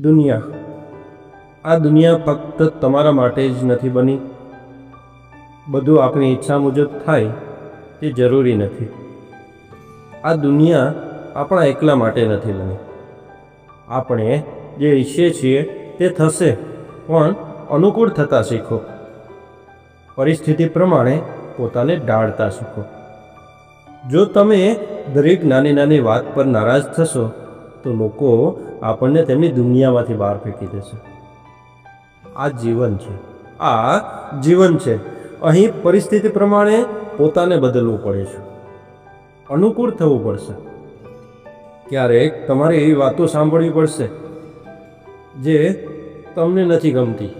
દુનિયા. આ દુનિયા ફક્ત તમારા માટે જ નથી બની. બધું આપણી ઈચ્છા મુજબ થાય તે જરૂરી નથી. આ દુનિયા આપણા એકલા માટે નથી બની. આપણે જે ઈચ્છીએ છીએ તે થશે, પણ અનુકૂળ થતાં શીખો. પરિસ્થિતિ પ્રમાણે પોતાને ડાળતા શીખો. જો તમે દરેક નાની નાની વાત પર નારાજ થશો, તો લોકો આપણને તેમની દુનિયામાંથી બહાર ફેંકી દેશે. આ જીવન છે. આ જીવન છે. અહીં પરિસ્થિતિ પ્રમાણે પોતાને બદલવું પડે છે. અનુકૂળ થવું પડશે. ક્યારેક તમારે એવી વાતો સાંભળવી પડશે જે તમને નથી ગમતી.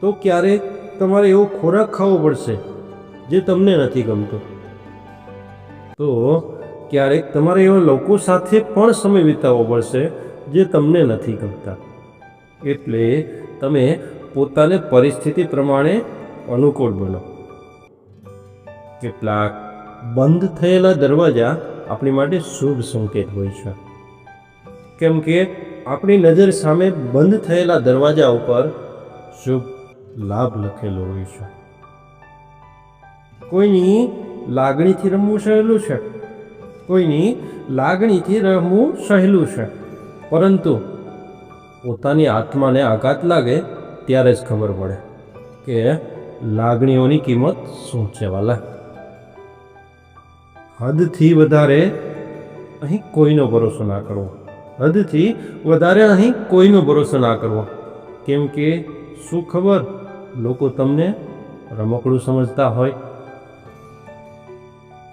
તો ક્યારેક તમારે એવો ખોરાક ખાવો પડશે જે તમને નથી ગમતો. તો ક્યારેક તમારે એવા લોકો સાથે પણ સમય વિતાવવો પડશે જે તમને નથી ગમતા. એટલે તમે પોતાને પરિસ્થિતિ પ્રમાણે અનુકૂળ બનો. કેટલાક બંધ થયેલા દરવાજા આપણી માટે શુભ સંકેત હોય છે. કેમ કે આપણી નજર સામે બંધ થયેલા દરવાજા ઉપર શુભ લાભ લખેલો હોય છે. કોઈની લાગણીથી રમવું સહેલું છે? કોઈની લાગણીથી રમવું સહેલું છે. પરંતુ પોતાની આત્માને આઘાત લાગે ત્યારે જ ખબર પડે કે લાગણીઓની કિંમત શું છે વાલા. હદથી વધારે અહીં કોઈનો ભરોસો ના કરવો. હદથી વધારે અહીં કોઈનો ભરોસો ના કરવો. કેમ કે શું ખબર? લોકો તમને રમકડું સમજતા હોય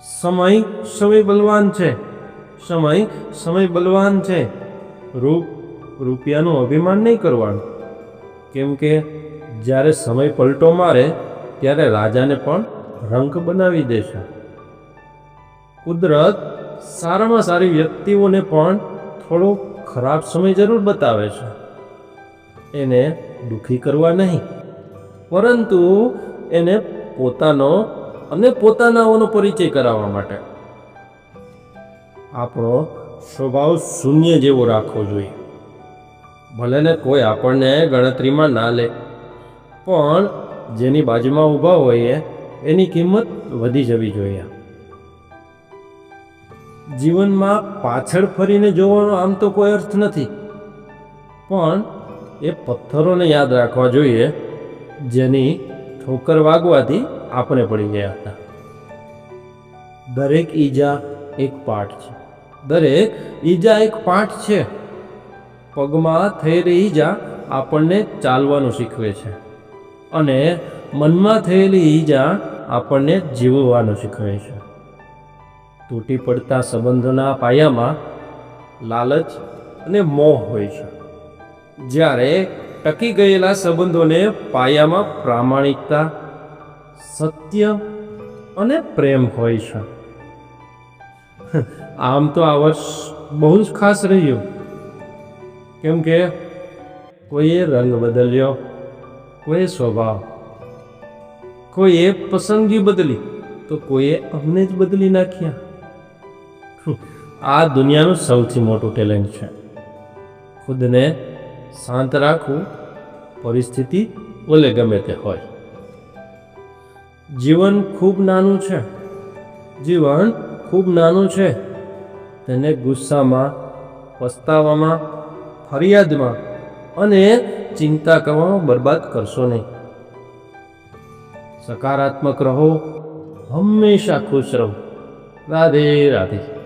સમય સમય બલવાન છે. સમય સમય બલવાન છે. રૂપ રૂપિયાનું અભિમાન નહીં કરવાનું. કેમ કે જ્યારે સમય પલટો મારે, ત્યારે રાજાને પણ રંક બનાવી દેશે. કુદરત સારામાં સારી વ્યક્તિઓને પણ થોડો ખરાબ સમય જરૂર બતાવે છે. એને દુઃખી કરવા નહીં. પરંતુ એને પોતાનો અને પોતાનાઓનો પરિચય કરાવવા માટે. આપણો સ્વભાવ શૂન્ય જેવો રાખવો જોઈએ. ભલે ને કોઈ આપણને ગણતરીમાં ના લે, પણ જેની બાજુમાં ઊભા હોઈએ, એની કિંમત વધી જવી જોઈએ. જીવનમાં પાછળ ફરીને જોવાનો આમ તો કોઈ અર્થ નથી. પણ એ પથ્થરોને યાદ રાખવા જોઈએ, જેની ઠોકર વાગવાથી આપણે પડી ગયા હતા. દરેક ઈજા એક પાઠ છે. દરેક ઈજા એક પાઠ છે. પગમાં થયેલી ઈજા આપણને ચાલવાનું શીખવે છે. અને મનમાં થયેલી ઈજા આપણને જીવવાનું શીખવે છે. તૂટી પડતા સંબંધોના પાયામાં લાલચ અને મોહ હોય છે. જ્યારે ટકી ગયેલા સંબંધોને પાયામાં પ્રામાણિકતા સત્ય અને પ્રેમ હોય છે. આમ તો આ વર્ષ બહુ જ ખાસ રહ્યું. કેમ કે કોઈએ રંગ બદલ્યો, કોઈએ સ્વભાવ, કોઈએ પસંદગી બદલી, તો કોઈએ અમને જ બદલી નાખ્યા. આ દુનિયાનું સૌથી મોટું ટેલેન્ટ છે. ખુદને શાંત રાખવું, પરિસ્થિતિ ભલે ગમે તે હોય. જીવન ખૂબ નાનું છે. જીવન ખૂબ નાનું છે. તેને ગુસ્સામાં, પસ્તાવામાં, ફરિયાદમાં અને ચિંતા કરવામાં બરબાદ કરશો નહીં. સકારાત્મક રહો, હંમેશા ખુશ રહો. રાધે રાધે.